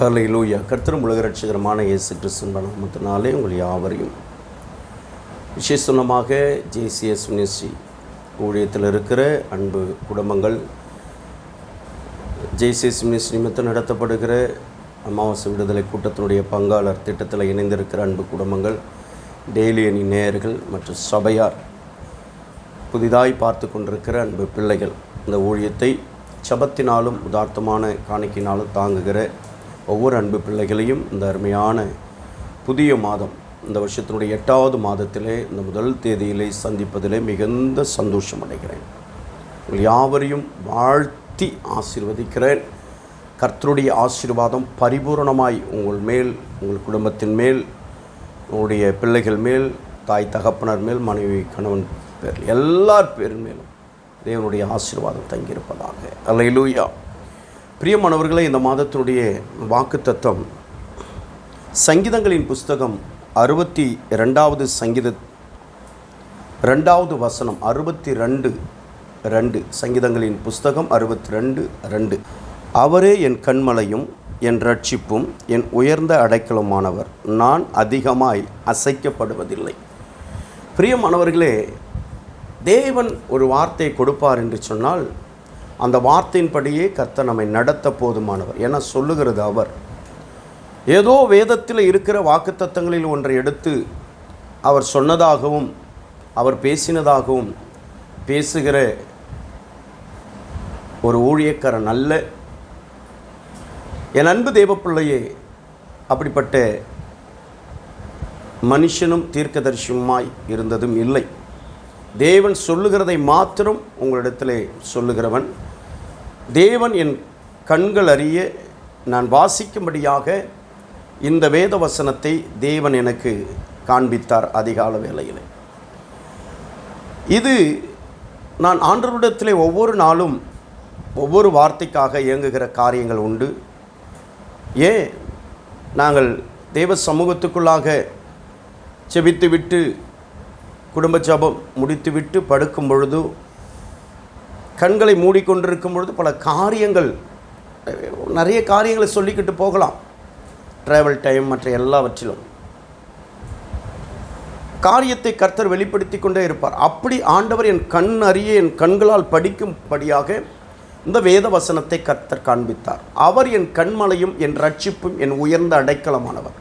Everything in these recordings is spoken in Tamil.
ஹalleluya கர்த்தரும் உலக ரட்சகரமான இயேசு கிறிஸ்துவின் நாமத்தினாலே உங்கள் யாவரையும் விசேஷமாக ஜேசிஎஸ் மினிஸ்ட்ரி ஊழியத்தில் இருக்கிற அன்பு குடும்பங்கள் ஜேசிஎஸ் மினிஸ்ட்ரி நிமித்தம் நடத்தப்படுகிற அமாவாசை விடுதலை கூட்டத்தினுடைய பங்காளர் திட்டத்தில் இணைந்திருக்கிற அன்பு குடும்பங்கள் டெய்லி அணி நேயர்கள் மற்றும் சபையார் புதிதாய் பார்த்து கொண்டிருக்கிற அன்பு பிள்ளைகள் இந்த ஊழியத்தை சபத்தினாலும் உதார்த்தமான காணிக்கினாலும் தாங்குகிற ஒவ்வொரு அன்பு பிள்ளைகளையும் இந்த அருமையான புதிய மாதம் இந்த வருஷத்தினுடைய எட்டாவது மாதத்திலே இந்த முதல் தேதியிலே சந்திப்பதிலே மிகுந்த சந்தோஷம் அடைகிறேன். உங்கள் யாவரையும் வாழ்த்தி ஆசிர்வதிக்கிறேன். கர்த்தருடைய ஆசீர்வாதம் பரிபூரணமாய் உங்கள் மேல் உங்கள் குடும்பத்தின் மேல் உங்களுடைய பிள்ளைகள் மேல் தாய் தகப்பனர் மேல் மனைவி கணவன் பேர் எல்லார் பேர் மேலும் தேவனுடைய ஆசீர்வாதம் தங்கியிருப்பதாக. அல்லையிலூயா பிரியமானவர்களே இந்த மாதத்தினுடைய வாக்குத்தத்தம் சங்கீதங்களின் புஸ்தகம் அறுபத்தி ரெண்டாவது சங்கீத ரெண்டாவது வசனம் அறுபத்தி ரெண்டு ரெண்டு சங்கீதங்களின் புஸ்தகம் அறுபத்தி ரெண்டு ரெண்டு. அவரே என் கண்மலையும் என் ரட்சிப்பும் என் உயர்ந்த அடைக்கலமானவர். நான் அதிகமாய் அசைக்கப்படுவதில்லை. பிரியமானவர்களே தேவன் ஒரு வார்த்தையை கொடுப்பார் என்று சொன்னால் அந்த வார்த்தையின்படியே கர்த்தர் நம்மை நடத்த போதுமானவர் என சொல்லுகிறது அவர். ஏதோ வேதத்தில் இருக்கிற வாக்குத்தத்தங்களில் ஒன்றை எடுத்து அவர் சொன்னதாகவும் அவர் பேசினதாகவும் பேசுகிற ஒரு ஊழியக்காரன் அல்ல. என் அன்பு தேவப்பிள்ளையே அப்படிப்பட்ட மனுஷனும் தீர்க்கதரிசியுமாய் இருந்ததும் இல்லை. தேவன் சொல்லுகிறதை மாத்திரம் உங்களிடத்திலே சொல்லுகிறவன் தேவன் என் கண்கள் அறிய நான் வாசிக்கும்படியாக இந்த வேத வசனத்தை தேவன் எனக்கு காண்பித்தார் அதிகால வேளையில். இது நான் ஆண்டவரிடத்திலே ஒவ்வொரு நாளும் ஒவ்வொரு வார்த்தைக்காக இயங்குகிற காரியங்கள் உண்டு. ஏன்? நாங்கள் தேவ சமூகத்துக்குள்ளாக செபித்துவிட்டு குடும்ப ஜபம் முடித்துவிட்டு படுக்கும் பொழுது கண்களை மூடிக்கொண்டிருக்கும் பொழுது பல காரியங்கள் நிறைய காரியங்களை சொல்லிக்கிட்டு போகலாம். ட்ராவல் டைம் மற்ற எல்லாவற்றிலும். காரியத்தை கர்த்தர் வெளிப்படுத்தி கொண்டே இருப்பார். அப்படி ஆண்டவர் என் கண் அறிய என் கண்களால் படிக்கும்படியாக இந்த வேத வசனத்தை கர்த்தர் காண்பித்தார். அவர் என் கண்மலையும் என் ரட்சிப்பும் என் உயர்ந்த அடைக்கலமானவர்.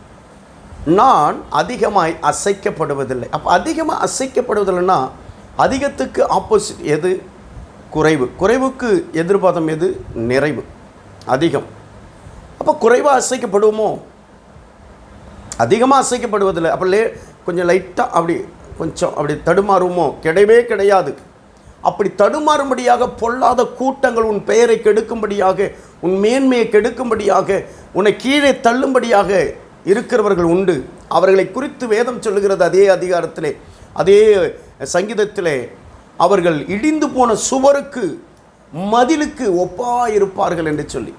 நான் அதிகமாய் அசைக்கப்படுவதில்லை. அப்போ அதிகமாக அசைக்கப்படுவதில்லைன்னா அதிகத்துக்கு ஆப்போசிட் எது? குறைவு. குறைவுக்கு எதிர்பாதம் எது? நிறைவு. அதிகம். அப்போ குறைவாக அசைக்கப்படுவோமோ? அதிகமாக அசைக்கப்படுவதில்லை. அப்போ லே கொஞ்சம் லைட்டாக அப்படி கொஞ்சம் அப்படி தடுமாறுமோ கிடையவே கிடையாது. அப்படி தடுமாறும்படியாக பொல்லாத கூட்டங்கள் உன் பெயரை கெடுக்கும்படியாக உன் மேன்மையை கெடுக்கும்படியாக உன்னை கீழே தள்ளும்படியாக இருக்கிறவர்கள் உண்டு. அவர்களை குறித்து வேதம் சொல்லுகிறது அதே அதிகாரத்திலே அதே சங்கீதத்திலே அவர்கள் இடிந்து போன சுவருக்கு மதிலுக்கு ஒப்பாயிருப்பார்கள் என்று சொல்லி.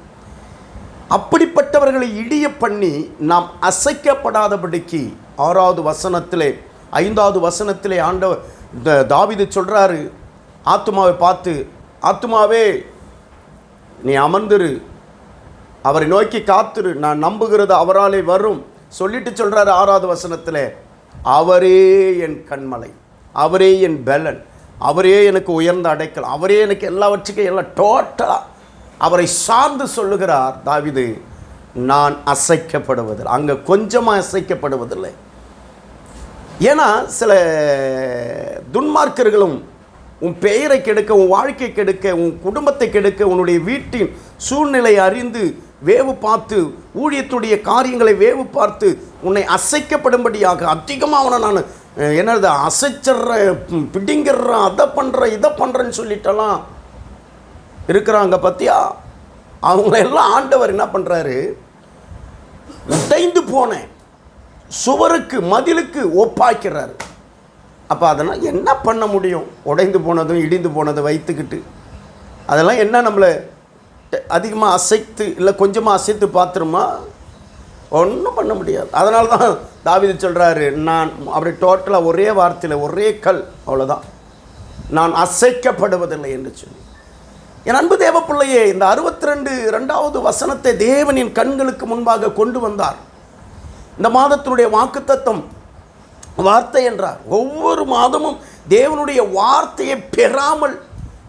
அப்படிப்பட்டவர்களை இடிய பண்ணி நாம் அசைக்கப்படாதபடிக்கு ஆறாவது வசனத்திலே ஐந்தாவது வசனத்திலே ஆண்டவர் இந்த தாவிது சொல்கிறாரு ஆத்துமாவை பார்த்து ஆத்துமாவே நீ அமர்ந்துரு அவரை நோக்கி காத்துரு நான் நம்புகிறது அவராலே வரும். சொல்லிட்டு சொல்கிறாரு ஆறாவது வசனத்தில் அவரே என் கண்மலை அவரே என் பெலன் அவரே எனக்கு உயர்ந்த அடைக்கல் அவரே எனக்கு எல்லாவற்றுக்கும் எல்லாம் டோட்டலாக அவரை சார்ந்து சொல்லுகிறார் தாவிது நான் அசைக்கப்படுவதில்லை. அங்கே கொஞ்சமாக அசைக்கப்படுவதில்லை. ஏன்னா சில துன்மார்க்கர்களும் உன் பெயரை கெடுக்க உன் வாழ்க்கை கெடுக்க உன் குடும்பத்தை கெடுக்க உன்னுடைய வீட்டின் சூழ்நிலை அறிந்து வேவு பார்த்து ஊழியத்துடைய காரியங்களை வேவு பார்த்து உன்னை அசைக்கப்படும்படியாக அதிகமாக அவனை நான் என்னது அசைச்சிட்ற பிடிங்கிடுறான் அதை பண்ணுறேன் இதை பண்ணுறேன்னு சொல்லிட்டெல்லாம் இருக்கிறாங்க பத்தியா? அவங்கள எல்லாம் ஆண்டவர் என்ன பண்ணுறாரு உடைந்து போனேன் சுவருக்கு மதிலுக்கு ஒப்பாக்கிறாரு. அப்போ அதெல்லாம் என்ன பண்ண முடியும்? உடைந்து போனதும் இடிந்து போனதை வைத்துக்கிட்டு. அதெல்லாம் என்ன நம்மளை அதிகமாக அசைத்து இல்லை கொஞ்சமாக அசைத்து பார்த்துருமா? ஒன்றும் பண்ண முடியாது. அதனால தான் தாவிது சொல்கிறாரு நான் அப்படி டோட்டலாக ஒரே வார்த்தையில் ஒரே கல் அவ்வளோதான் நான் அசைக்கப்படுவதில்லை என்று சொல்லி. என் அன்பு தேவ பிள்ளையே இந்த அறுபத்தி ரெண்டு ரெண்டாவது வசனத்தை தேவனின் கண்களுக்கு முன்பாக கொண்டு வந்தார். இந்த மாதத்தினுடைய வாக்குத்தத்தம் வார்த்தை என்றார். ஒவ்வொரு மாதமும் தேவனுடைய வார்த்தையை பெறாமல்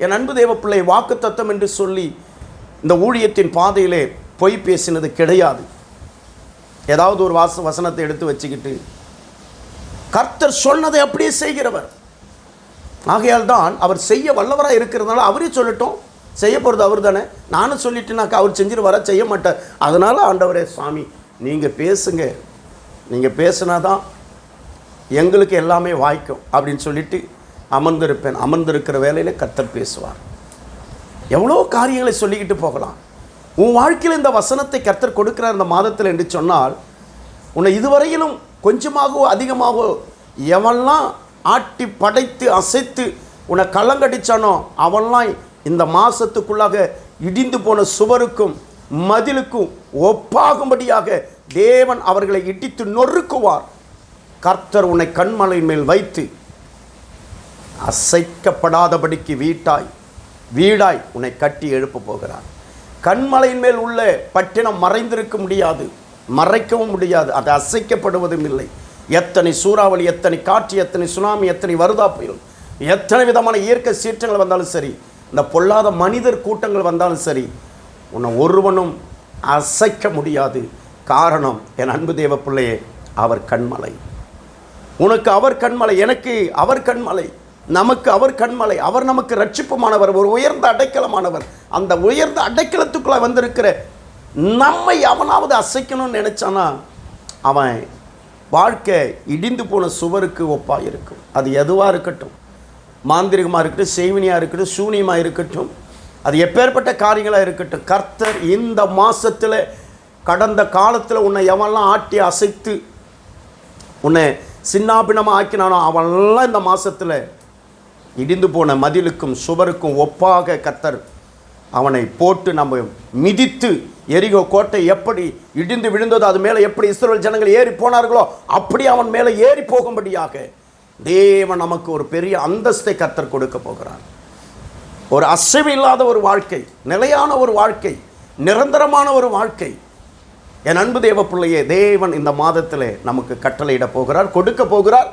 என் அன்பு தேவ பிள்ளை வாக்குத்தத்தம் என்று சொல்லி இந்த ஊழியத்தின் பாதையிலே பொய் பேசினது கிடையாது. ஏதாவது ஒரு வாச வசனத்தை எடுத்து வச்சுக்கிட்டு கர்த்தர் சொன்னதை அப்படியே செய்கிறவர். ஆகையால் தான் அவர் செய்ய வல்லவராக இருக்கிறதுனால அவரே சொல்லட்டும். செய்ய போகிறது அவர் தானே. நானும் சொல்லிட்டேனாக்கா அவர் செஞ்சுட்டு வர செய்ய மாட்டார். அதனால் ஆண்டவரே சுவாமி நீங்கள் பேசுங்க. நீங்கள் பேசுனா தான் எங்களுக்கு எல்லாமே வாய்க்கும் அப்படின்னு சொல்லிட்டு அமர்ந்திருப்பேன். அமர்ந்திருக்கிற வேலையில் கர்த்தர் பேசுவார். எவ்வளோ காரியங்களை சொல்லிக்கிட்டு போகலாம். உன் வாழ்க்கையில் இந்த வசனத்தை கர்த்தர் கொடுக்கிறார் இந்த மாதத்தில் என்று சொன்னால் உன்னை இதுவரையிலும் கொஞ்சமாகவோ அதிகமாகவோ எவன்லாம் ஆட்டி படைத்து அசைத்து உன்னை கள்ளங்கடிச்சானோ அவன்லாம் இந்த மாதத்துக்குள்ளாக இடிந்து போன சுவருக்கும் மதிலுக்கும் ஒப்பாகும்படியாக தேவன் அவர்களை இடித்து நொறுக்குவார். கர்த்தர் உன்னை கண்மலையின் மேல் வைத்து அசைக்கப்படாதபடிக்கு வீட்டாய் வீடாய் உன்னை கட்டி எழுப்ப போகிறார். கண்மலையின் மேல் உள்ள பட்டினம் மறைந்திருக்க முடியாது மறைக்கவும் முடியாது அது அசைக்கப்படுவதும் இல்லை. எத்தனை சூறாவளி எத்தனை காற்று எத்தனை சுனாமி எத்தனை வருதா புயல் எத்தனை விதமான இயற்கை சீற்றங்கள் வந்தாலும் சரி இந்த பொல்லாத மனிதர் கூட்டங்கள் வந்தாலும் சரி உன்னை ஒருவனும் அசைக்க முடியாது. காரணம் என் அன்பு தேவ பிள்ளையே அவர் கண்மலை. உனக்கு அவர் கண்மலை எனக்கு அவர் கண்மலை நமக்கு அவர் கண்மலை அவர் நமக்கு ரட்சிப்புமானவர் ஒரு உயர்ந்த அடைக்கலமானவர். அந்த உயர்ந்த அடைக்கலத்துக்குள்ளே வந்திருக்கிற நம்மை அவனாவது அசைக்கணும்னு நினச்சானா அவன் வாழ்க்கை இடிந்து போன சுவருக்கு ஒப்பாக இருக்கும் அது எதுவாக இருக்கட்டும். மாந்திரிகமாக இருக்கட்டும் செய்வினியாக இருக்கட்டும் சூனியமாக இருக்கட்டும் அது எப்பேற்பட்ட காரியங்களாக இருக்கட்டும் கர்த்தர் இந்த மாதத்தில் கடந்த காலத்தில் உன்னை எவன்லாம் ஆட்டி அசைத்து உன்னை சின்னாபினமாக ஆக்கினானோ அவன்லாம் இந்த மாதத்தில் இடிந்து போன மதிலுக்கும் சுவருக்கும் ஒப்பாக கர்த்தர் அவனை போட்டு நம்ம மிதித்து எரிகோ கோட்டை எப்படி இடிந்து விழுந்ததோ அது மேலே எப்படி இஸ்ரோல் ஜனங்கள் ஏறி போனார்களோ அப்படி அவன் மேலே ஏறி போகும்படியாக தேவன் நமக்கு ஒரு பெரிய அந்தஸ்தை கத்தர் கொடுக்க போகிறான் ஒரு அசைவு இல்லாத ஒரு வாழ்க்கை நிலையான ஒரு வாழ்க்கை நிரந்தரமான ஒரு வாழ்க்கை. என் அன்பு தேவ பிள்ளையே தேவன் இந்த மாதத்தில் நமக்கு கட்டளையிட போகிறார் கொடுக்க போகிறார்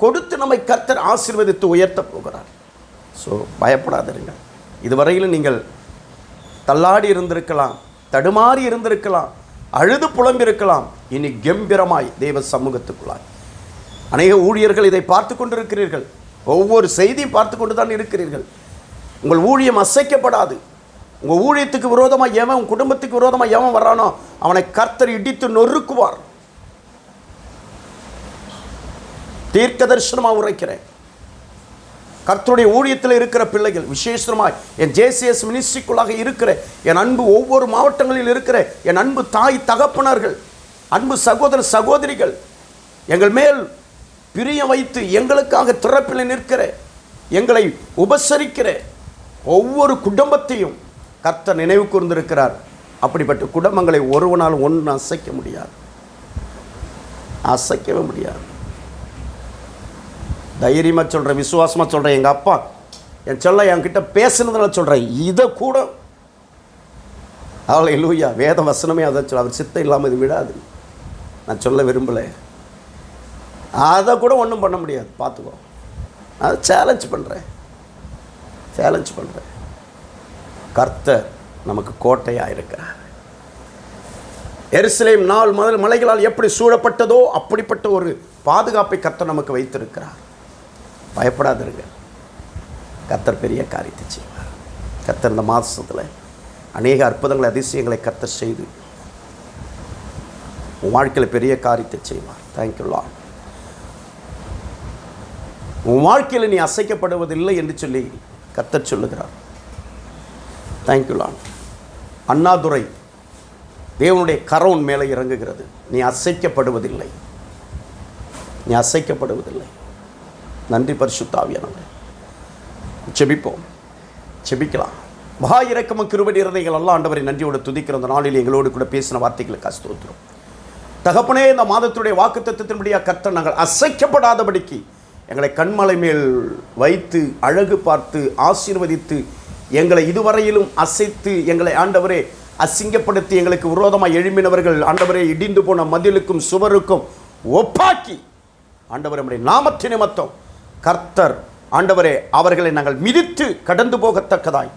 கொடுத்து நம்மை கத்தர் ஆசீர்வதித்து உயர்த்த போகிறார். ஸோ பயப்படாதிருங்க இதுவரையிலும் நீங்கள் தள்ளாடி இருந்திருக்கலாம் தடுமாறி இருந்திருக்கலாம் அழுது புலம்பிருக்கலாம். இனி கம்பீரமாய் தேவ சமூகத்துக்குள்ளாய். அநேக ஊழியர்கள் இதை பார்த்து கொண்டிருக்கிறீர்கள். ஒவ்வொரு செய்தியும் பார்த்து கொண்டு தான் இருக்கிறீர்கள். உங்கள் ஊழியம் அசைக்கப்படாது. உங்கள் ஊழியத்துக்கு விரோதமாக எவன் உன் குடும்பத்துக்கு விரோதமாக எவன் வர்றானோ அவனை கர்த்தர் இடித்து நொறுக்குவார். தீர்க்க தரிசனமாக உரைக்கிறேன். கர்த்தருடைய ஊழியத்தில் இருக்கிற பிள்ளைகள் விசேஷமாய் என் ஜேசிஎஸ் மினிஸ்ட்ரிக்குள்ளாக இருக்கிற என் அன்பு ஒவ்வொரு மாவட்டங்களில் இருக்கிற என் அன்பு தாய் தகப்பனர்கள் அன்பு சகோதர சகோதரிகள் எங்கள் மேல் பிரியம் வைத்து எங்களுக்காக திறப்பில் நிற்கிற எங்களை உபசரிக்கிற ஒவ்வொரு குடும்பத்தையும் கர்த்தர் நினைவு கூர்ந்திருக்கிறார். அப்படிப்பட்ட குடும்பங்களை ஒருவனால் ஒன்று அசைக்க முடியாது. அசைக்கவே முடியாது. தைரியமாக சொல்கிறேன் விசுவாசமாக சொல்கிறேன் எங்கள் அப்பா என் செல்ல என்கிட்ட பேசுனதுனால சொல்கிறேன் இதை கூட. அவளை லூயா வேத வசனமே அதை சொல்ல அவர் சித்தம் இல்லாமல் இது விடாது. நான் சொல்ல விரும்பலை. அதை கூட ஒன்றும் பண்ண முடியாது. பார்த்துக்கோ. அதை சேலஞ்ச் பண்ணுறேன் சேலஞ்ச் பண்ணுறேன் கர்த்தர் நமக்கு கோட்டையாக இருக்கிறார். எருசலேம் நாள் முதல் மலைகளால் எப்படி சூழப்பட்டதோ அப்படிப்பட்ட ஒரு பாதுகாப்பை கர்த்தர் நமக்கு வைத்திருக்கிறார். பயப்படாதிருங்க. கத்தர் பெரிய காரியத்தை செய்வார். கத்தர் இந்த மாதத்தில் அநேக அற்புதங்களை அதிசயங்களை கத்தர் செய்து உன் வாழ்க்கையில் பெரிய காரியத்தை செய்வார். தேங்க்யூலா உன் வாழ்க்கையில் நீ அசைக்கப்படுவதில்லை என்று சொல்லி கத்தர் சொல்லுகிறார். தேங்க்யூ அண்ணாதுரை தேவனுடைய கரவுன் மேலே இறங்குகிறது. நீ அசைக்கப்படுவதில்லை. நீ அசைக்கப்படுவதில்லை. நன்றி பரிசுத்தாவியானவரே. செபிப்போம் செபிக்கலாம் மகா இறக்கமும் கிருபடி இருதைகள் எல்லாம் ஆண்டவரை நன்றியோடு துதிக்கிற அந்த நாளில் எங்களோடு கூட பேசின வார்த்தைகளுக்கு அஸ்தோத்திரம். தகப்பனே இந்த மாதத்துடைய வாக்கு தத்துவத்தின்படியாக கத்த நாங்கள் அசைக்கப்படாதபடிக்கு எங்களை கண்மலை மேல் வைத்து அழகு பார்த்து ஆசீர்வதித்து எங்களை இதுவரையிலும் அசைத்து எங்களை ஆண்டவரே அசிங்கப்படுத்தி எங்களுக்கு விரோதமாக எழும்பினவர்கள் ஆண்டவரே இடிந்து போன மதிலுக்கும் சுவருக்கும் ஒப்பாக்கி ஆண்டவர் நம்முடைய நாமத்து நிமித்தம் கர்த்தர் ஆண்டவரே அவர்களை நாங்கள் மிதித்து கடந்து போகத்தக்கதாய்.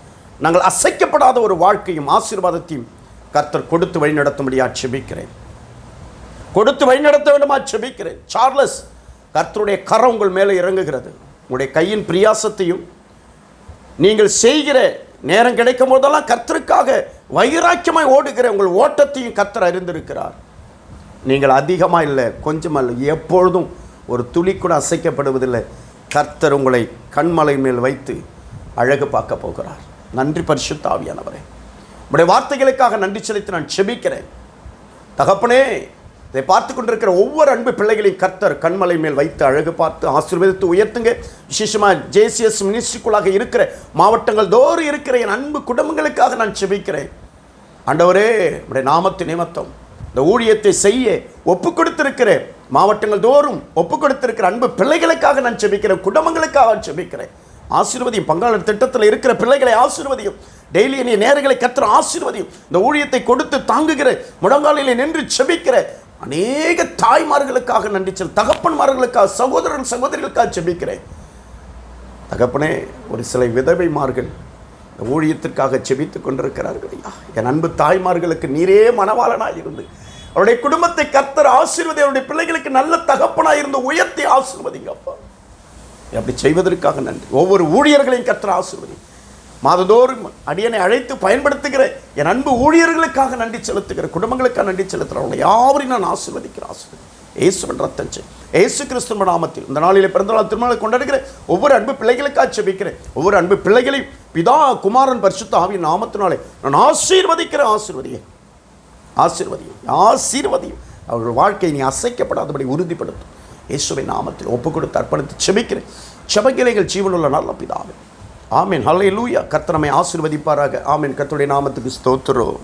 நாங்கள் அசைக்கப்படாத ஒரு வாழ்க்கையும் ஆசீர்வாதத்தையும் கர்த்தர் கொடுத்து வழிநடத்தும்படியா செபிக்கிறேன். கொடுத்து வழிநடத்த வேண்டுமா செபிக்கிறேன். சார்லஸ் கர்த்தருடைய கரம் உங்கள் மேலே இறங்குகிறது. உங்களுடைய கையின் பிரியாசத்தையும் நீங்கள் செய்கிற நேரம் கிடைக்கும் போதெல்லாம் கர்த்தருக்காக வைராக்கியமாய் ஓடுகிற உங்கள் ஓட்டத்தையும் கர்த்தர் அறிந்திருக்கிறார். நீங்கள் அதிகமாக இல்லை கொஞ்சமாக இல்லை. எப்பொழுதும் ஒரு துளி கூட அசைக்கப்படுவதில்லை. கர்த்தர் உங்களை கண்மலை மேல் வைத்து அழகு பார்க்க போகிறார். நன்றி பரிசுத்த ஆவியானவரே. உடைய வார்த்தைகளுக்காக நன்றி செலுத்தி நான் செபிக்கிறேன். தகப்பனே இதை பார்த்து கொண்டிருக்கிற ஒவ்வொரு அன்பு பிள்ளைகளையும் கர்த்தர் கண்மலை மேல் வைத்து அழகு பார்த்து ஆசீர்வதித்து உயர்த்துங்க. விசேஷமாக ஜேசிஎஸ் மினிஸ்ட்ரிக்குள்ளாக இருக்கிற மாவட்டங்கள் தோறும் இருக்கிற என் அன்பு குடும்பங்களுக்காக நான் செபிக்கிறேன். ஆண்டவரே உடைய நாமத்து நிமித்தம் இந்த ஊழியத்தை செய்ய ஒப்பு கொடுத்திருக்கிறேன். மாவட்டங்கள் தோறும் ஒப்பு கொடுத்திருக்கிற அன்பு பிள்ளைகளுக்காக நான் செபிக்கிறேன் குடும்பங்களுக்காக நான் செபிக்கிறேன். ஆசீர்வதியும் பங்காளர் திட்டத்தில் இருக்கிற பிள்ளைகளை ஆசீர்வதியும் டெய்லி நீ நேரங்களை கத்துற ஆசீர்வதியும் இந்த ஊழியத்தை கொடுத்து தாங்குகிற முழங்காலிலே நின்று செபிக்கிற அநேக தாய்மார்களுக்காக நன்றி செல் தகப்பன்மார்களுக்காக சகோதரன் சகோதரிகளுக்காக செபிக்கிறேன். தகப்பனே ஒரு சில விதவைமார்கள் இந்த ஊழியத்திற்காக செபித்துக் கொண்டிருக்கிறார்கள் ஐயா. என் அன்பு தாய்மார்களுக்கு நீரே மனவாளனாக இருந்து அவருடைய குடும்பத்தை கர்த்தர் ஆசீர்வதி அவருடைய பிள்ளைகளுக்கு நல்ல தகப்பனாக இருந்து உயர்த்தி ஆசீர்வதிங்க அப்பா. அப்படி செய்வதற்காக நன்றி. ஒவ்வொரு ஊழியர்களையும் கர்த்தர் ஆசீர்வதி. மாதந்தோறும் அடியனை அழைத்து பயன்படுத்துகிற என் அன்பு ஊழியர்களுக்காக நன்றி செலுத்துகிற குடும்பங்களுக்காக நன்றி செலுத்துகிற செலுத்துகிறவங்களை யாவரையும் நான் ஆசீர்வதிக்கிறேன் ஆசீர்வதி ஏசுவன் ரத்தம் செய் ஏசு கிறிஸ்துவ நாமத்தில் இந்த நாளில் பிறந்தநாள் திருமணம் கொண்டாடுகிற ஒவ்வொரு அன்பு பிள்ளைகளுக்காக செபிக்கிறேன் ஒவ்வொரு அன்பு பிள்ளைகளையும் பிதா குமாரன் பரிசுத்த ஆவியின் நாமத்தினாலே நான் ஆசீர்வதிக்கிறேன் ஆசீர்வதியை ஆசீர்வதியும் ஆசீர்வதியும். அவர்கள் வாழ்க்கை நீ அசைக்கப்படாதபடி உறுதிப்படுத்தும். இயேசுவின் நாமத்தில் ஒப்பு கொடுத்து அர்ப்பணித்து செபிக்கிறேன். செபகிளைகள் ஜீவனுள்ள நல்ல பிதாவே. ஆமீன். ஹலை லூயா கத்தனமை ஆசீர்வதிப்பாராக. ஆமீன். கத்துடைய நாமத்துக்கு ஸ்தோத்திரம்.